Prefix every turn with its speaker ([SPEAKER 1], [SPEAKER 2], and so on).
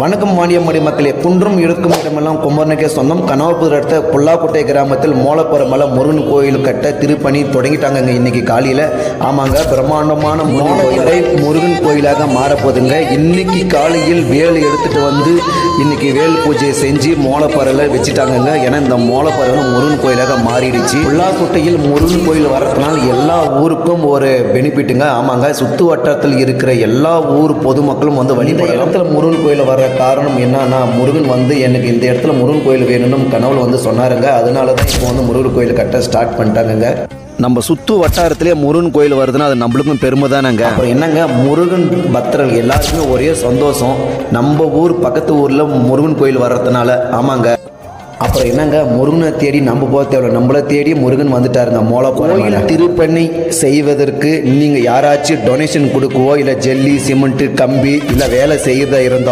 [SPEAKER 1] வணக்கம் மானியம்மடி மக்களே குன்றும் இருக்கும் இடமெல்லாம் கும்பரனுக்கே சொந்தம். கனவப்புதர் அடுத்த புல்லாக்குட்டை கிராமத்தில் மோலப்புறமலை முருகன் கோயில் கட்ட திருப்பணி தொடங்கிட்டாங்கங்க இன்னைக்கு காலையில். ஆமாங்க பிரம்மாண்டமான முருகன் கோயிலை முருகன் கோயிலாக மாறப்போதுங்க இன்னைக்கு காலையில் வேல் எடுத்துட்டு வந்து இன்னைக்கு வேல் பூஜையை செஞ்சு மோலப்பறையில் வச்சுட்டாங்கங்க. ஏன்னா இந்த மோலப்பறை முருகன் கோயிலாக மாறிடுச்சு. புல்லாக்குட்டையில் முருகன் கோயில் வரதுனால எல்லா ஊருக்கும் ஒரு பெனிஃபிட்டுங்க ஆமாங்க சுற்று வட்டாரத்தில் இருக்கிற எல்லா ஊர் பொதுமக்களும் வந்து வழிபட இடத்துல முருகன் கோயில் வர காரணம் என்னன்னா முருகன் வந்து எனக்கு இந்த இடத்துல முருகன் கோயில் வேணும்னு கனவுல வந்து சொன்னாருங்க. அதனால தான் இப்போ வந்து முருகன் கோயில் கட்ட ஸ்டார்ட் பண்ணிட்டாங்கங்க. நம்ம சுத்து வட்டாரத்திலே முருகன் கோயில் வருதுன்னா அது நம்மளுக்கும் பெருமை தானேங்க? அப்புறம் என்னங்க முருகன் பக்தர்கள் எல்லாருக்குமே ஒரே சந்தோஷம். நம்ம ஊர் பக்கத்து ஊரில் முருகன் கோயில் வர்றதுனால. ஆமாங்க. அப்புறம் என்னங்க முருகனை தேடி நம்ம போக தேவை நம்மளை தேடி முருகன் வந்துட்டாருங்க மோள கோயில் திருப்பணி செய்வதற்கு நீங்கள் யாராச்சும் டொனேஷன் கொடுக்கவோ இல்லை ஜல்லி சிமெண்ட்டு கம்பி இல்லை வேலை செய்யறதா இருந்தால்